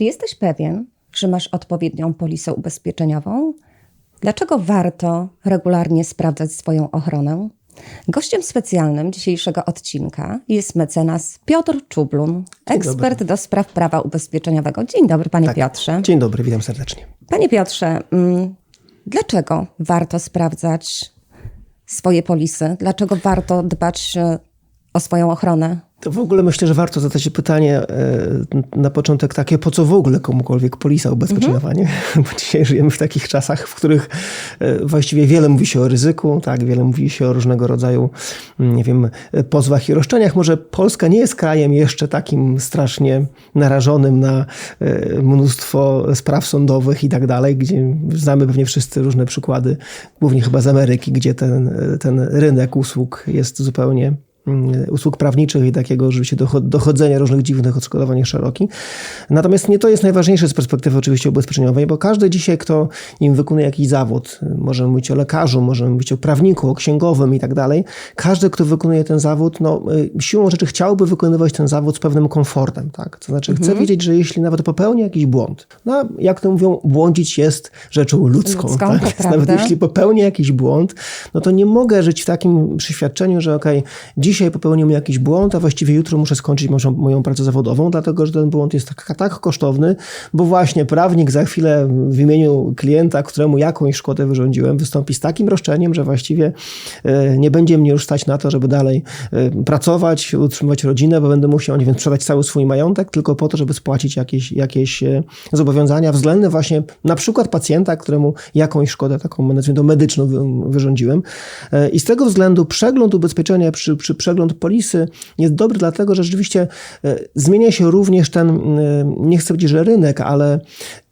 Czy jesteś pewien, że masz odpowiednią polisę ubezpieczeniową? Dlaczego warto regularnie sprawdzać swoją ochronę? Gościem specjalnym dzisiejszego odcinka jest mecenas Piotr Czublun, ekspert do spraw prawa ubezpieczeniowego. Dzień dobry, panie Tak. Piotrze. Dzień dobry, witam serdecznie. Panie Piotrze, mm, dlaczego warto sprawdzać swoje polisy? Dlaczego warto dbać e, o swoją ochronę? To w ogóle myślę, że warto zadać się pytanie e, na początek takie, po co w ogóle komukolwiek polisa ubezpieczeniowa, nie? Bo dzisiaj żyjemy w takich czasach, w których e, właściwie wiele mówi się o ryzyku, tak, wiele mówi się o różnego rodzaju, mm, nie wiem, e, pozwach i roszczeniach. Może Polska nie jest krajem jeszcze takim strasznie narażonym na mnóstwo spraw sądowych i tak dalej, gdzie znamy pewnie wszyscy różne przykłady, głównie chyba z Ameryki, gdzie ten, ten rynek usług jest zupełnie usług prawniczych i takiego oczywiście docho- dochodzenia różnych dziwnych odszkodowań jest szeroki. Natomiast nie to jest najważniejsze z perspektywy oczywiście ubezpieczeniowej, bo każdy dzisiaj, kto im wykonuje jakiś zawód, możemy mówić o lekarzu, możemy mówić o prawniku, o księgowym i tak dalej, każdy, kto wykonuje ten zawód, no, y, siłą rzeczy chciałby wykonywać ten zawód z pewnym komfortem. Tak? To znaczy chce wiedzieć, że jeśli nawet popełni jakiś błąd, no jak to mówią, błądzić jest rzeczą ludzką. Ludzką, tak? Więc. Nawet jeśli popełnię jakiś błąd, no to nie mogę żyć w takim przeświadczeniu, że okej, dzisiaj popełniłem jakiś błąd, a właściwie jutro muszę skończyć moją, moją pracę zawodową, dlatego że ten błąd jest tak, tak kosztowny, bo właśnie prawnik za chwilę w imieniu klienta, któremu jakąś szkodę wyrządziłem, wystąpi z takim roszczeniem, że właściwie e, nie będzie mnie już stać na to, żeby dalej e, pracować, utrzymywać rodzinę, bo będę musiał, nie wiem, sprzedać cały swój majątek tylko po to, żeby spłacić jakieś, jakieś e, zobowiązania względne właśnie na przykład pacjenta, któremu jakąś szkodę taką, to medyczną wy- wyrządziłem. I z tego względu przegląd ubezpieczenia przy, przy przegląd polisy jest dobry, dlatego że rzeczywiście e, zmienia się również ten, e, nie chcę powiedzieć, że rynek, ale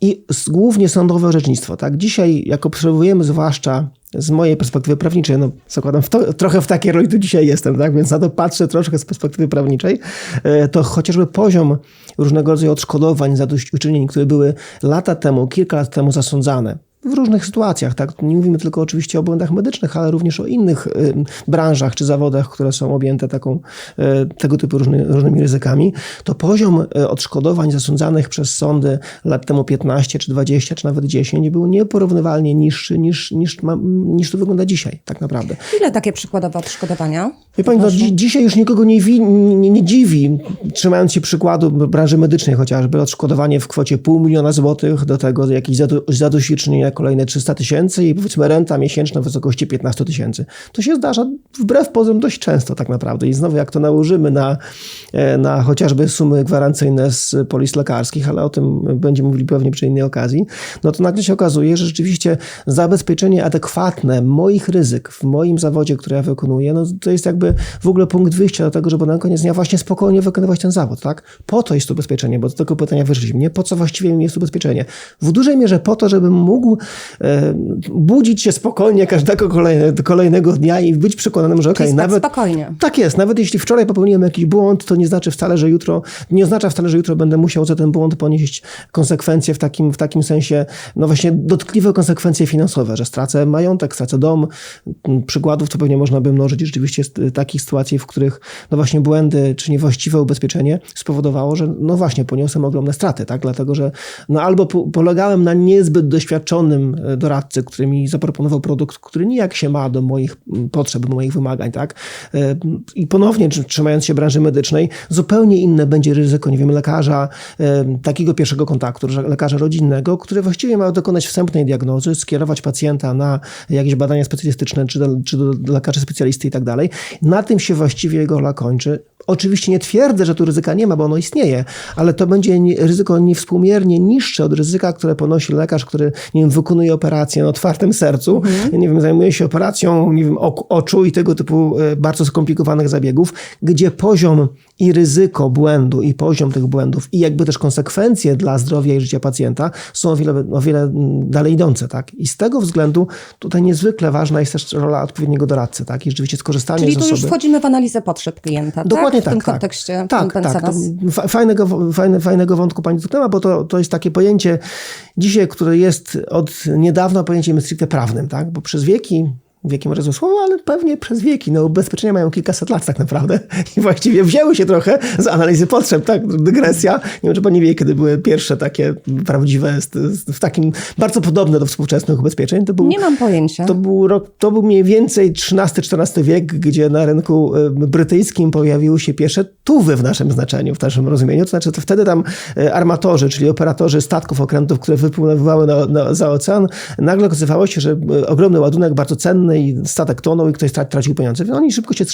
i głównie sądowe orzecznictwo. Tak? Dzisiaj, jak obserwujemy zwłaszcza z mojej perspektywy prawniczej, no zakładam, w to, trochę w takiej roli tu dzisiaj jestem, tak? więc na to patrzę troszkę z perspektywy prawniczej, e, to chociażby poziom różnego rodzaju odszkodowań, zadośćuczynień, które były lata temu, kilka lat temu zasądzane, w różnych sytuacjach, tak? Nie mówimy tylko oczywiście o błędach medycznych, ale również o innych y, branżach czy zawodach, które są objęte taką, y, tego typu różny, różnymi ryzykami, to poziom y, odszkodowań zasądzanych przez sądy lat temu 15 czy 20 czy nawet 10 był nieporównywalnie niższy niż, niż, ma, niż to wygląda dzisiaj, tak naprawdę. Ile takie przykładowe odszkodowania? Wie pani, no, dzi- dzisiaj już nikogo nie, wi- nie, nie dziwi, trzymając się przykładu branży medycznej chociażby, odszkodowanie w kwocie pół miliona złotych, do tego jakieś zado- kolejne 300 tysięcy i powiedzmy renta miesięczna w wysokości 15 tysięcy. To się zdarza wbrew pozorom dość często tak naprawdę i znowu jak to nałożymy na, e, na chociażby sumy gwarancyjne z polis lekarskich, ale o tym będziemy mówili pewnie przy innej okazji, no to nagle się okazuje, że rzeczywiście zabezpieczenie adekwatne moich ryzyk w moim zawodzie, który ja wykonuję, no to jest jakby w ogóle punkt wyjścia do tego, żeby na koniec dnia właśnie spokojnie wykonywać ten zawód, tak? Po to jest ubezpieczenie, bo do tego pytania wyszliśmy, nie? Po co właściwie mi jest ubezpieczenie? W dużej mierze po to, żebym mógł e, budzić się spokojnie każdego kolejne, kolejnego dnia i być przekonanym, że okej, spać nawet... spokojnie. Tak jest. Nawet jeśli wczoraj popełniłem jakiś błąd, to nie znaczy wcale, że jutro, nie oznacza wcale, że jutro będę musiał za ten błąd ponieść konsekwencje w takim, w takim sensie, no właśnie dotkliwe konsekwencje finansowe, że stracę majątek, stracę dom. Przykładów to pewnie można by mnożyć rzeczywiście z y, takich sytuacji, w których no właśnie błędy czy niewłaściwe ubezpieczenie spowodowało, że no właśnie poniosłem ogromne straty, tak? Dlatego, że no albo po, polegałem na niezbyt doświadczonym y, doradcy, który mi zaproponował produkt, który nijak się ma do moich potrzeb, do moich wymagań, tak? Y, I ponownie, tr- trzymając się branży medycznej, zupełnie inne będzie ryzyko, nie wiem, lekarza, y, takiego pierwszego kontaktu, lekarza rodzinnego, który właściwie ma dokonać wstępnej diagnozy, skierować pacjenta na jakieś badania specjalistyczne, czy do, czy do lekarza specjalisty i tak dalej. Na tym się właściwie jego rola kończy. Oczywiście nie twierdzę, że tu ryzyka nie ma, bo ono istnieje, ale to będzie ryzyko niewspółmiernie niższe od ryzyka, które ponosi lekarz, który nie wiem, wykonuje operację na otwartym sercu, nie wiem, zajmuje się operacją nie wiem, oczu i tego typu e, bardzo skomplikowanych zabiegów, gdzie poziom i ryzyko błędu i poziom tych błędów i jakby też konsekwencje dla zdrowia i życia pacjenta są o wiele, o wiele mm, dalej idące. Tak? I z tego względu tutaj niezwykle ważna jest też rola odpowiedniego doradcy. Tak? I rzeczywiście skorzystanie Czyli z tu osoby... już wchodzimy w analizę potrzeb klienta, Dokładnie tak? W tym tak, tak. kontekście Tak, tak. Fajnego, fajne, fajnego wątku pani dotknęła, bo to, to jest takie pojęcie dzisiaj, które jest od niedawna pojęciem stricte prawnym, tak? Bo przez wieki wiekiem słowo, ale pewnie przez wieki. No, ubezpieczenia mają kilkaset lat tak naprawdę i właściwie wzięły się trochę z analizy potrzeb, tak? Dygresja. Nie wiem, czy pani wie, kiedy były pierwsze takie prawdziwe, w takim bardzo podobne do współczesnych ubezpieczeń. To był, Nie mam pojęcia. To był rok, to był mniej więcej XIII-XIV wiek, gdzie na rynku y, brytyjskim pojawiły się pierwsze tuwy w naszym znaczeniu, w naszym rozumieniu. To znaczy, to wtedy tam y, armatorzy, czyli operatorzy statków, okrętów, które wypływały na, na, za ocean, nagle okazywało się, że y, ogromny ładunek, bardzo cenny i statek tonął i ktoś tracił pieniądze. Więc oni szybko się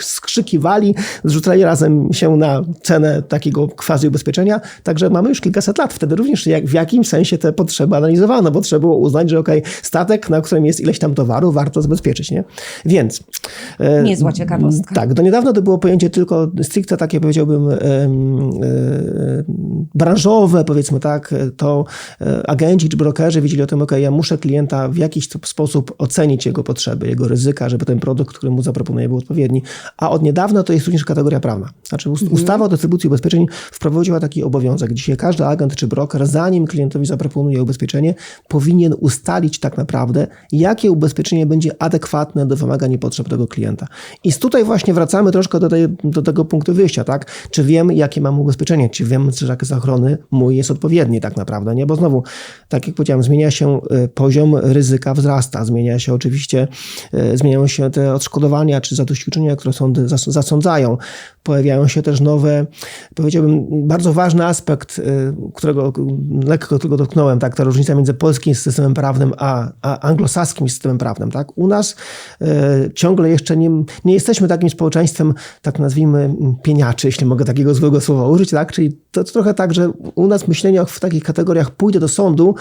skrzykiwali, zrzucali razem się na cenę takiego quasi ubezpieczenia. Także mamy już kilkaset lat. Wtedy również jak, w jakimś sensie te potrzeby analizowano, bo trzeba było uznać, że okay, statek, na którym jest ileś tam towaru, warto zabezpieczyć. Nie? Więc... E, Niezła ciekawostka. Tak, do niedawna to było pojęcie tylko stricte takie, powiedziałbym, branżowe, powiedzmy tak, to e, agenci czy brokerzy wiedzieli o tym, ok, ja muszę klienta w jakiś sposób ocenić jego potrzeby, jego ryzyka, żeby ten produkt, który mu zaproponuję, był odpowiedni. A od niedawna to jest również kategoria prawna. Znaczy mhm. ustawa o dystrybucji ubezpieczeń wprowadziła taki obowiązek. Dzisiaj każdy agent czy broker, zanim klientowi zaproponuje ubezpieczenie, powinien ustalić tak naprawdę, jakie ubezpieczenie będzie adekwatne do wymagań i potrzeb tego klienta. I tutaj właśnie wracamy troszkę do, tej, do tego punktu wyjścia, tak? Czy wiem, jakie mam ubezpieczenie? Czy wiem, czy zakres ochrony mój jest odpowiedni tak naprawdę, nie? Bo znowu, tak jak powiedziałem, zmienia się y, poziom ryzyka, wzrasta, zmienia się oczywiście, y, zmieniają się te odszkodowania czy zadośćuczynienia, które sądy zasądzają. Pojawiają się też nowe, powiedziałbym, bardzo ważny aspekt, y, którego lekko tylko dotknąłem, tak? Ta różnica między polskim systemem prawnym a, a anglosaskim systemem prawnym, tak? U nas ciągle jeszcze nie, nie jesteśmy takim społeczeństwem, tak nazwijmy, pieniaczy, jeśli mogę takiego złego słowa użyć, tak? Czyli to, to trochę tak, że u nas myślenie w takich kategoriach pójdę do sądu,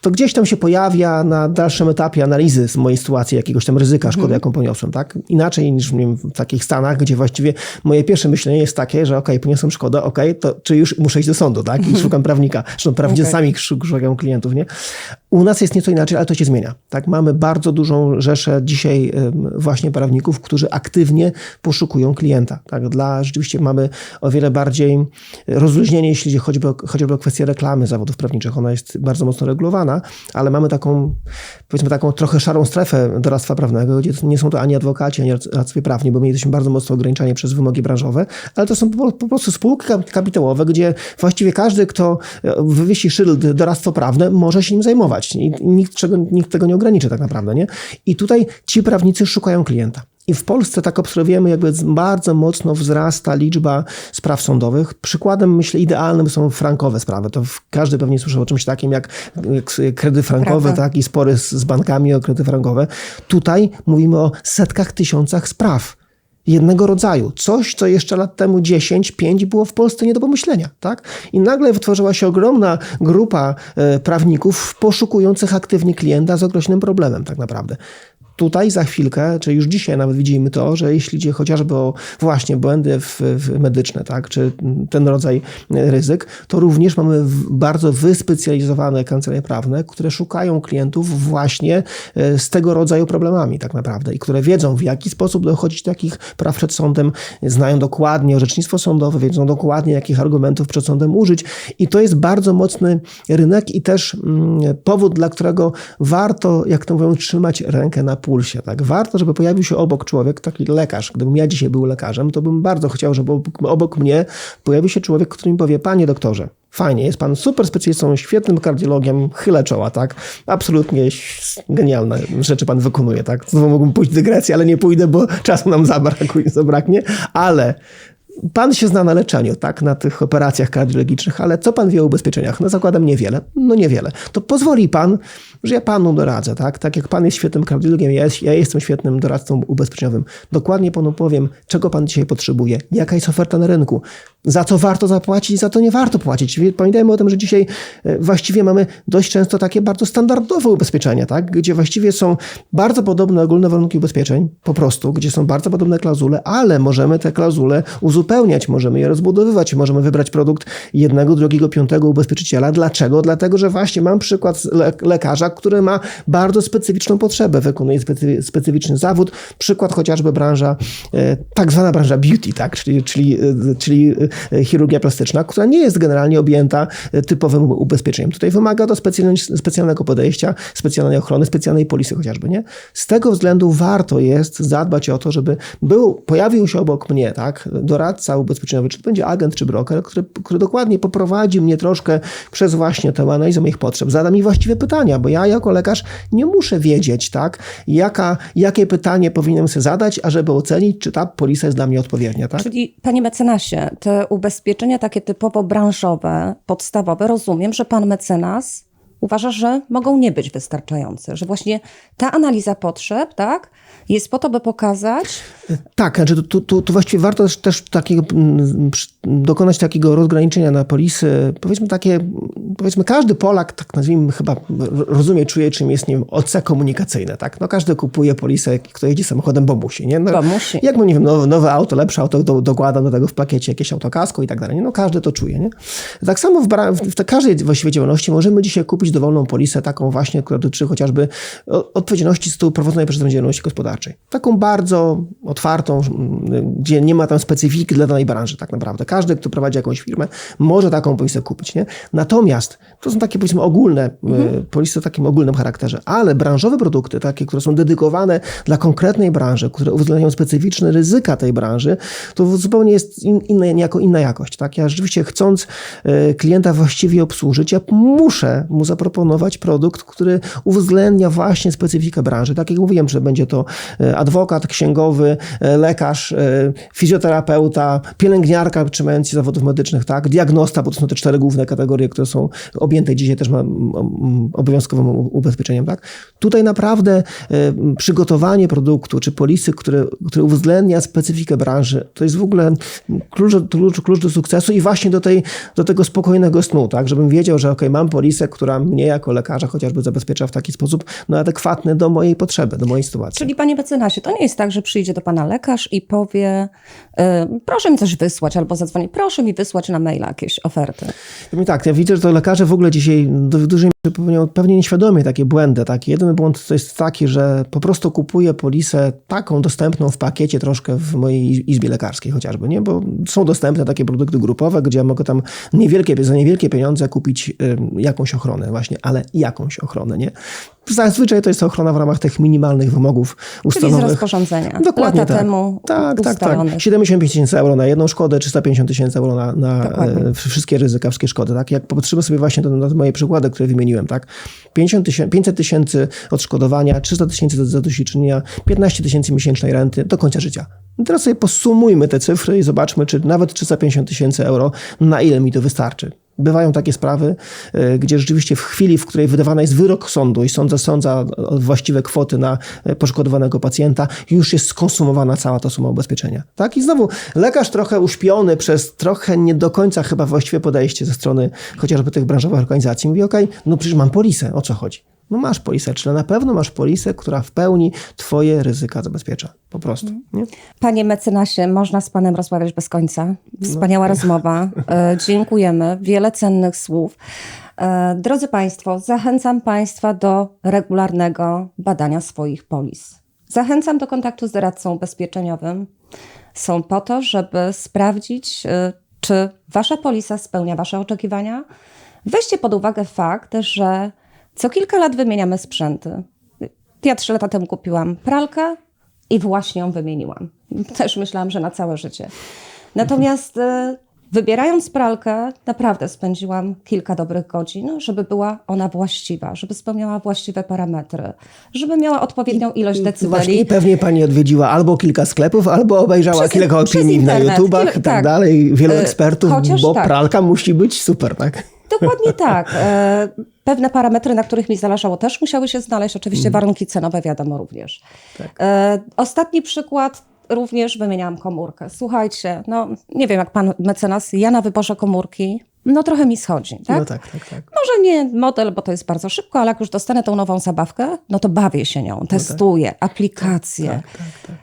to gdzieś tam się pojawia na dalszym etapie analizy z mojej sytuacji, jakiegoś tam ryzyka, szkody, mhm. jaką poniosłem, tak? Inaczej niż wiem, w takich stanach, gdzie właściwie moje pierwsze myślenie jest takie, że ok, poniosłem szkodę, ok, to czy już muszę iść do sądu, tak? I mhm. szukam prawnika. Zresztą prawdzie okay. sami szukają klientów, nie? U nas jest nieco inaczej, ale to się zmienia, tak? Mamy bardzo dużą rzeszę dzisiaj właśnie prawników, którzy aktywnie poszukują klienta, tak? Dla, rzeczywiście mamy o wiele bardziej rozluźnienie, jeśli chodzi choćby o, o kwestię reklamy zawodów prawniczych. Ona jest bardzo mocno regulowana, ale mamy taką, powiedzmy, taką trochę szarą strefę doradztwa prawnego, gdzie nie są to ani adwokaci, ani radcowie prawni, bo my jesteśmy bardzo mocno ograniczani przez wymogi branżowe, ale to są po, po prostu spółki kapitałowe, gdzie właściwie każdy, kto wywiesi szyld doradztwo prawne, może się nim zajmować. I nikt, czego, nikt tego nie ograniczy tak naprawdę. Nie? I tutaj ci prawnicy szukają klienta. I w Polsce, tak obserwujemy, jakby bardzo mocno wzrasta liczba spraw sądowych. Przykładem, myślę, idealnym są frankowe sprawy. To każdy pewnie słyszał o czymś takim jak, jak kredyty frankowe, tak, i spory z, z bankami o kredyty frankowe. Tutaj mówimy o setkach, tysiącach spraw jednego rodzaju. Coś, co jeszcze lat temu 10, 5 było w Polsce nie do pomyślenia. Tak? I nagle wytworzyła się ogromna grupa e, prawników poszukujących aktywnie klienta z określonym problemem tak naprawdę tutaj za chwilkę, czy już dzisiaj nawet widzimy to, że jeśli idzie chociażby o właśnie błędy w, w medyczne, tak, czy ten rodzaj ryzyk, to również mamy bardzo wyspecjalizowane kancelarie prawne, które szukają klientów właśnie e, z tego rodzaju problemami tak naprawdę i które wiedzą w jaki sposób dochodzić do takich praw przed sądem, znają dokładnie orzecznictwo sądowe, wiedzą dokładnie jakich argumentów przed sądem użyć i to jest bardzo mocny rynek i też mm, powód, dla którego warto, jak to mówią, trzymać rękę na pulsie. Tak? Warto, żeby pojawił się obok człowiek, taki lekarz. Gdybym ja dzisiaj był lekarzem, to bym bardzo chciał, żeby obok, obok mnie pojawił się człowiek, który mi powie, panie doktorze, Fajnie, jest pan super specjalistą, świetnym kardiologiem, chylę czoła, tak? Absolutnie genialne rzeczy pan wykonuje, tak? Znowu mógłbym pójść dygresję, ale nie pójdę, bo czasu nam zabraknie. Ale Pan się zna na leczeniu, tak, na tych operacjach kardiologicznych, ale co pan wie o ubezpieczeniach? No zakładam niewiele. No niewiele. To pozwoli pan, że ja panu doradzę, tak? Tak jak pan jest świetnym kardiologiem, ja, jest, ja jestem świetnym doradcą ubezpieczeniowym. Dokładnie panu powiem, czego pan dzisiaj potrzebuje, jaka jest oferta na rynku, za co warto zapłacić, za to nie warto płacić. Pamiętajmy o tym, że dzisiaj e, właściwie mamy dość często takie bardzo standardowe ubezpieczenia, tak? Gdzie właściwie są bardzo podobne ogólne warunki ubezpieczeń, po prostu, gdzie są bardzo podobne klauzule, ale możemy te klauzule uzupełnić uzupełniać, możemy je rozbudowywać, możemy wybrać produkt jednego, drugiego, piątego ubezpieczyciela. Dlaczego? Dlatego, że właśnie mam przykład le lekarza, który ma bardzo specyficzną potrzebę, wykonuje specy specyficzny zawód. Przykład chociażby branża, e, tak zwana branża beauty, tak? czyli, czyli, e, czyli e, chirurgia plastyczna, która nie jest generalnie objęta typowym ubezpieczeniem. Tutaj wymaga to specjalne, specjalnego podejścia, specjalnej ochrony, specjalnej polisy chociażby. Nie? Z tego względu warto jest zadbać o to, żeby był, pojawił się obok mnie tak, doradca ubezpieczeniowy, czy to będzie agent, czy broker, który, który dokładnie poprowadzi mnie troszkę przez właśnie tę analizę moich potrzeb. Zada mi właściwe pytania, bo ja jako lekarz nie muszę wiedzieć, tak, jaka, jakie pytanie powinienem sobie zadać, ażeby ocenić, czy ta polisa jest dla mnie odpowiednia. Tak? Czyli, panie mecenasie, te ubezpieczenia takie typowo branżowe, podstawowe, rozumiem, że pan mecenas uważa, że mogą nie być wystarczające, że właśnie ta analiza potrzeb, tak, jest po to, by pokazać, Tak, znaczy tu, tu, tu, tu właściwie warto też, też takiego, dokonać takiego rozgraniczenia na polisy. Powiedzmy takie, powiedzmy każdy Polak, tak nazwijmy chyba, rozumie, czuje czym jest, nie wiem, OC komunikacyjne, tak? No każdy kupuje polisę, kto jeździ samochodem, bo musi, nie? No, Bo musi. Jak mu, nie wiem, nowe, nowe auto, lepsze auto, do, dokładam do tego w pakiecie jakieś autokasko i tak dalej, nie? No każdy to czuje, nie? Tak samo w, w, w każdej właściwie działalności możemy dzisiaj kupić dowolną polisę, taką właśnie, która dotyczy chociażby odpowiedzialności z tytułu prowadzonej przez tę działalności gospodarczej. Taką bardzo otwartą, gdzie nie ma tam specyfiki dla danej branży tak naprawdę. Każdy, kto prowadzi jakąś firmę, może taką polisę kupić. Nie? Natomiast to są takie powiedzmy ogólne mhm. polisy o takim ogólnym charakterze, ale branżowe produkty, takie, które są dedykowane dla konkretnej branży, które uwzględniają specyficzne ryzyka tej branży, to zupełnie jest in, inna, niejako inna jakość. Tak? Ja rzeczywiście chcąc e, klienta właściwie obsłużyć, ja muszę mu zaproponować produkt, który uwzględnia właśnie specyfikę branży. Tak jak mówiłem, że będzie to e, adwokat, księgowy, e, lekarz, e, fizjoterapeuta, pielęgniarka, trzymając się zawodów medycznych, tak, diagnosta, bo to są te cztery główne kategorie, które są objęte dzisiaj też obowiązkowym ubezpieczeniem, tak. Tutaj naprawdę e, przygotowanie produktu czy polisy, które, które uwzględnia specyfikę branży, to jest w ogóle klucz, klucz, klucz do sukcesu i właśnie do, tej, do tego spokojnego snu, tak, żebym wiedział, że ok, mam polisę, która mnie jako lekarza chociażby zabezpiecza w taki sposób no, adekwatny do mojej potrzeby, do mojej sytuacji. Czyli panie mecenasie, to nie jest tak, że przyjdzie do pana lekarz i powie, y, proszę mi coś wysłać, albo zadzwoni, proszę mi wysłać na maila jakieś oferty. Tak, ja widzę, że to lekarze w ogóle dzisiaj do, dużej mierze popełniają pewnie nieświadomie takie błędy. Tak? Jeden błąd to jest taki, że po prostu kupuję polisę taką dostępną w pakiecie troszkę w mojej izbie lekarskiej chociażby, nie? bo są dostępne takie produkty grupowe, gdzie ja mogę tam niewielkie, za niewielkie pieniądze kupić jakąś ochronę właśnie, ale jakąś ochronę, nie? Zazwyczaj to jest ochrona w ramach tych minimalnych wymogów Czyli z ustawowych. rozporządzenia. Dokładnie Lata tak. temu Tak, tak, tak. ustalonych. 75 tysięcy euro na jedną szkodę, 350 tysięcy euro na, na Dokładnie. e, wszystkie ryzyka, wszystkie szkody. Tak? Jak popatrzymy sobie właśnie na moje przykłady, które wymieniłem, tak? 50 tysięcy, 500 tysięcy odszkodowania, 300 tysięcy do zadośćuczynienia, 15 tysięcy miesięcznej renty do końca życia. I teraz sobie posumujmy te cyfry i zobaczmy, czy nawet 350 tysięcy euro, na ile mi to wystarczy. Bywają takie sprawy, y, gdzie rzeczywiście w chwili, w której wydawany jest wyrok sądu i sąd zasądza e, właściwe kwoty na e, poszkodowanego pacjenta, już jest skonsumowana cała ta suma ubezpieczenia. Tak? I znowu lekarz trochę uśpiony przez trochę nie do końca chyba właściwe podejście ze strony chociażby tych branżowych organizacji mówi, okej, no przecież mam polisę, o co chodzi? No masz polisę, czyli na pewno masz polisę, która w pełni twoje ryzyka zabezpiecza. Po prostu. Nie? Panie mecenasie, można z panem rozmawiać bez końca. Wspaniała rozmowa. E, dziękujemy. Wiele cennych słów. E, drodzy Państwo, zachęcam Państwa do regularnego badania swoich polis. Zachęcam do kontaktu z doradcą ubezpieczeniowym. Są po to, żeby sprawdzić, e, czy Wasza polisa spełnia Wasze oczekiwania. Weźcie pod uwagę fakt, że co kilka lat wymieniamy sprzęty. Ja trzy lata temu kupiłam pralkę i właśnie ją wymieniłam. Też myślałam, że na całe życie. Natomiast e, wybierając pralkę, naprawdę spędziłam kilka dobrych godzin, żeby była ona właściwa, żeby spełniała właściwe parametry, żeby miała odpowiednią ilość Właśnie decybeli. i pewnie pani odwiedziła albo kilka sklepów, albo obejrzała Przez- kilka opinii na. YouTubach i tak, tak. dalej, wielu E, ekspertów, chociaż bo tak. pralka musi być super, tak? Dokładnie tak. E, Pewne parametry, na których mi zależało, też musiały się znaleźć. Oczywiście warunki cenowe, wiadomo również. E, Ostatni przykład. Również wymieniałam komórkę. Słuchajcie, no nie wiem jak pan mecenas, ja na wyborze komórki, no trochę mi schodzi, tak? No tak, tak, tak. Może nie model, bo to jest bardzo szybko, ale jak już dostanę tą nową zabawkę, no to bawię się nią, testuję, aplikacje. Tak, tak, tak.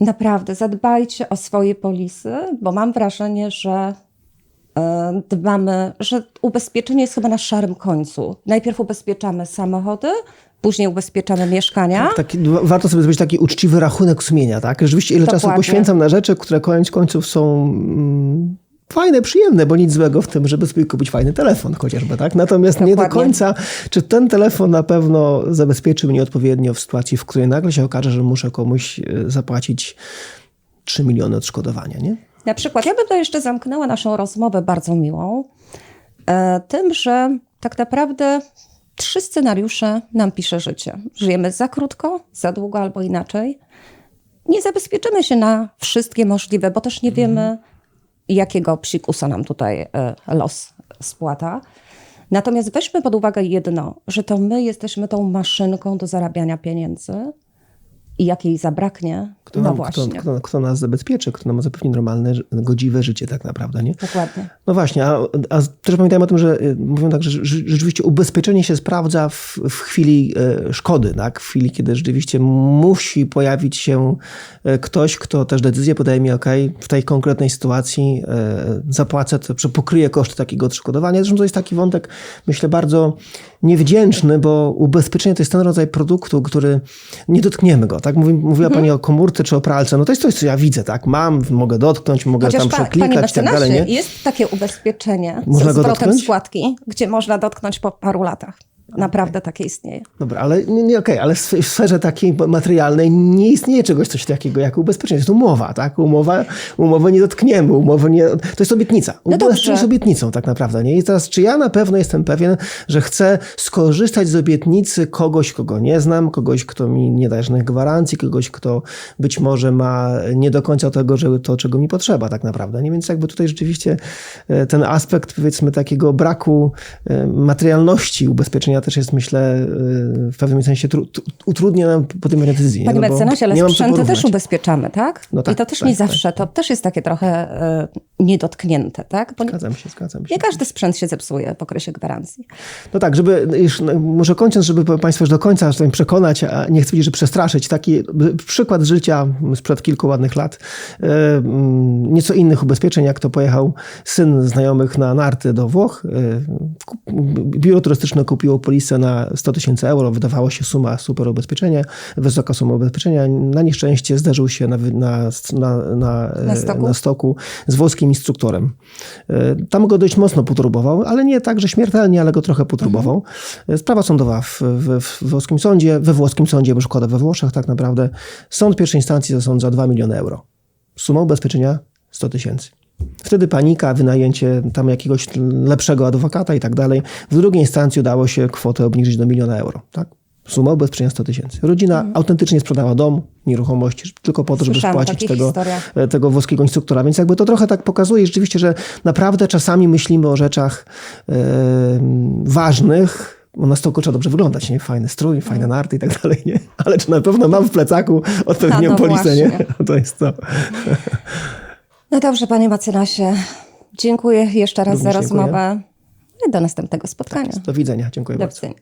Naprawdę, zadbajcie o swoje polisy, bo mam wrażenie, że dbamy, że ubezpieczenie jest chyba na szarym końcu. Najpierw ubezpieczamy samochody, później ubezpieczamy mieszkania. Taki, warto sobie zrobić taki uczciwy rachunek sumienia, tak? Rzeczywiście ile czasu Dokładnie. poświęcam na rzeczy, które koniec końców są mm, fajne, przyjemne, bo nic złego w tym, żeby sobie kupić fajny telefon chociażby, tak? Natomiast nie do Dokładnie. końca, czy ten telefon na pewno zabezpieczy mnie odpowiednio w sytuacji, w której nagle się okaże, że muszę komuś e, zapłacić 3 miliony odszkodowania, nie? Na przykład, ja bym to jeszcze zamknęła naszą rozmowę bardzo miłą, e, tym, że tak naprawdę trzy scenariusze nam pisze życie. Żyjemy za krótko, za długo albo inaczej. Nie zabezpieczymy się na wszystkie możliwe, bo też nie wiemy, jakiego psikusa nam tutaj e, los spłata. Natomiast weźmy pod uwagę jedno, że to my jesteśmy tą maszynką do zarabiania pieniędzy i jak jej zabraknie, Kto, no właśnie. kto, kto, kto nas zabezpieczy, kto nam zapewni normalne, godziwe życie tak naprawdę, nie? Dokładnie. No właśnie, a, a też pamiętajmy o tym, że y, mówią tak, że rze- rzeczywiście ubezpieczenie się sprawdza w, w chwili e, szkody, tak? w chwili, kiedy rzeczywiście musi pojawić się e, ktoś, kto też decyzję podaje mi, ok, w tej konkretnej sytuacji zapłacę, to, pokryję koszty takiego odszkodowania. Zresztą to jest taki wątek, myślę, bardzo niewdzięczny, bo ubezpieczenie to jest ten rodzaj produktu, który nie dotkniemy go. Tak? Mówi, mówiła Mhm. pani o komórce czy o pralce. No to jest coś, co ja widzę, tak? Mam, mogę dotknąć, mogę Chociaż tam pa, przeklikać i tak dalej. Nie? jest takie ubezpieczenie Można go zwrotem składki, gdzie można dotknąć po paru latach. Naprawdę takie istnieje. Dobra, ale nie, nie okej, ale w sf- w sferze takiej materialnej nie istnieje czegoś coś takiego jak ubezpieczenie. To jest umowa, tak? Umowa, umowę nie dotkniemy, umowę nie... To jest obietnica. No Ubezpieczenie dobrze. jest obietnicą tak naprawdę, nie? I teraz, czy ja na pewno jestem pewien, że chcę skorzystać z obietnicy kogoś, kogo nie znam, kogoś, kto mi nie daje żadnych gwarancji, kogoś, kto być może ma nie do końca tego, że to, czego mi potrzeba tak naprawdę, nie? Więc jakby tutaj rzeczywiście e, ten aspekt, powiedzmy, takiego braku e, materialności ubezpieczenia też jest, myślę, e, w pewnym sensie tru, tru, utrudnia nam podejmowanie decyzji. nie? Panie No mecenasie, ale sprzęty też ubezpieczamy, tak? No tak, I to też tak, nie tak, zawsze, to też jest takie trochę e, niedotknięte, tak? Bo Zgadzam się, zgadzam się. nie każdy sprzęt się zepsuje w okresie gwarancji. No tak, żeby już, no, może kończąc, żeby Państwa już do końca tak przekonać, a nie chcę powiedzieć, że przestraszyć, taki przykład życia sprzed kilku ładnych lat, e, mm, nieco innych ubezpieczeń, jak to pojechał syn znajomych na narty do Włoch. kup- Biuro turystyczne kupiło polisę na 100 tysięcy euro, wydawała się suma super ubezpieczenia, wysoka suma ubezpieczenia. Na nieszczęście zderzył się na, na, na, na, e, stoku? na stoku z włoskim instruktorem. E, Tam go dość mocno potrubował, ale nie tak, że śmiertelnie, ale go trochę potrubował. E, Sprawa sądowa w, w, w włoskim sądzie, we włoskim sądzie, bo szkoda we Włoszech tak naprawdę. Sąd pierwszej instancji zasądza 2 miliony euro. Suma ubezpieczenia 100 tysięcy. Wtedy panika, wynajęcie tam jakiegoś lepszego adwokata i tak dalej. W drugiej instancji udało się kwotę obniżyć do miliona euro. Tak? Suma ubezpieczenia 100 tysięcy. Rodzina autentycznie sprzedała dom, nieruchomości, tylko po to, żeby Słyszałam spłacić tego, historiach. e, tego włoskiego instruktora. Więc jakby to trochę tak pokazuje rzeczywiście, że naprawdę czasami myślimy o rzeczach e, ważnych, bo na stołku trzeba dobrze wyglądać, nie? Fajny strój, fajne narty i tak dalej, nie? Ale czy na pewno mam w plecaku odpowiednią A, no polisę, nie? To jest to. No dobrze, panie mecenasie, dziękuję jeszcze raz Również za dziękuję. rozmowę i do następnego spotkania. Do widzenia. Dziękuję Do bardzo. widzenia.